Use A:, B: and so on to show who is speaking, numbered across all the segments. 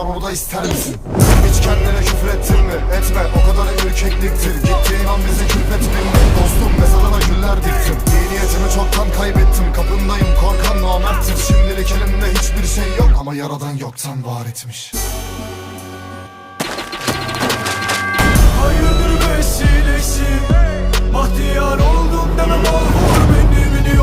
A: var orada ister misin? Hiç kendine küfür ettin mi? Etme o kadar ürkekliktir Gittiğin an bizi külfet bilme Dostum mezarına güller diktim. İyi niyetimi çoktan kaybettim. Kapındayım korkan namerttir. Şimdilik elimde hiçbir şey yok. Ama yaradan yoktan var etmiş.
B: Hayırdır vesilesi Bahtiyar oldum demem al Vur beni. Beni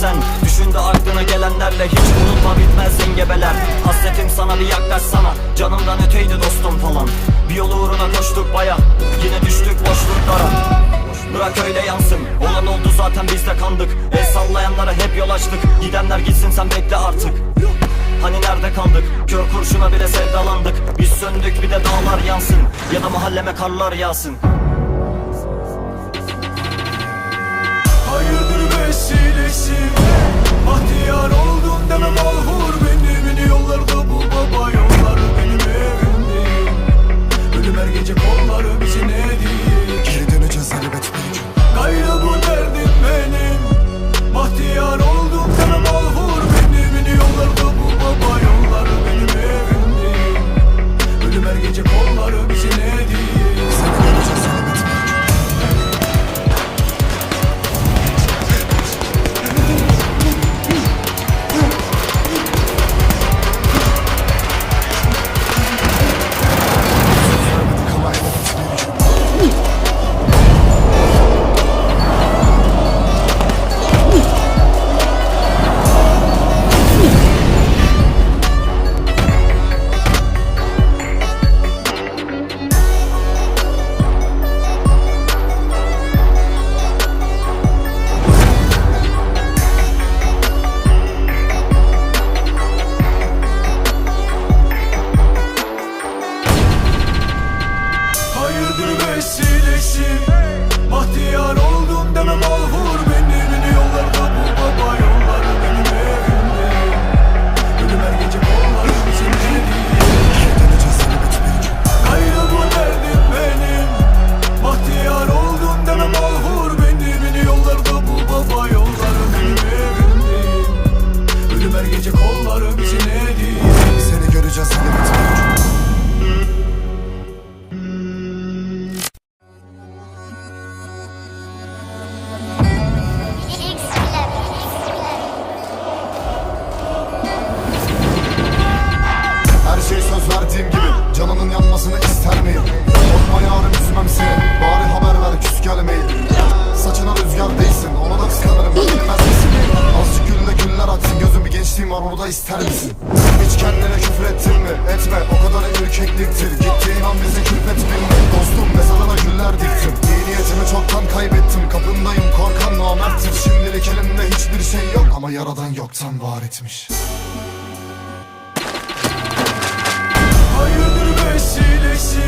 C: sen. Düşün de aklına gelenlerle hiç unutma bitmez zingebeler Hasretim sana bir yaklaşsana Canımdan öteydi dostum falan. Bir yol uğruna koştuk baya. Yine düştük boşluklara. Bırak öyle yansın. Olan oldu zaten biz de kandık. El sallayanlara hep yol açtık. Gidenler gitsin sen bekle artık. Hani nerede kaldık? Kör kurşuna bile sevdalandık. Biz söndük bir de dağlar yansın. Ya da mahalleme karlar yağsın.
B: Hayırdır
A: vesilesin bir
B: vesilesi Bahtiyar oldum demem ahur beni. Beni yollarda bul baba
A: yollara Yaradan yoktan var etmiş.
B: Hayırdır vesilesi?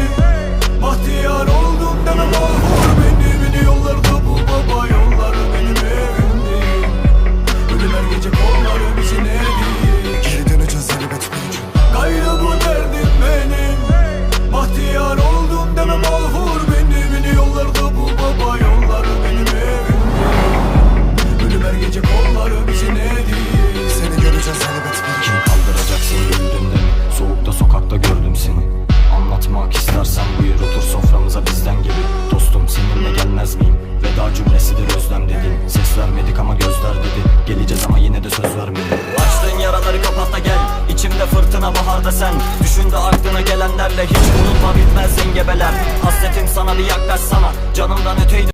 C: sana baharda sen Düşün de aklına gelenlerle hiç unutma bitmez imgebeler Hasretim sana bir yaklaşsana Canımdan öteydi.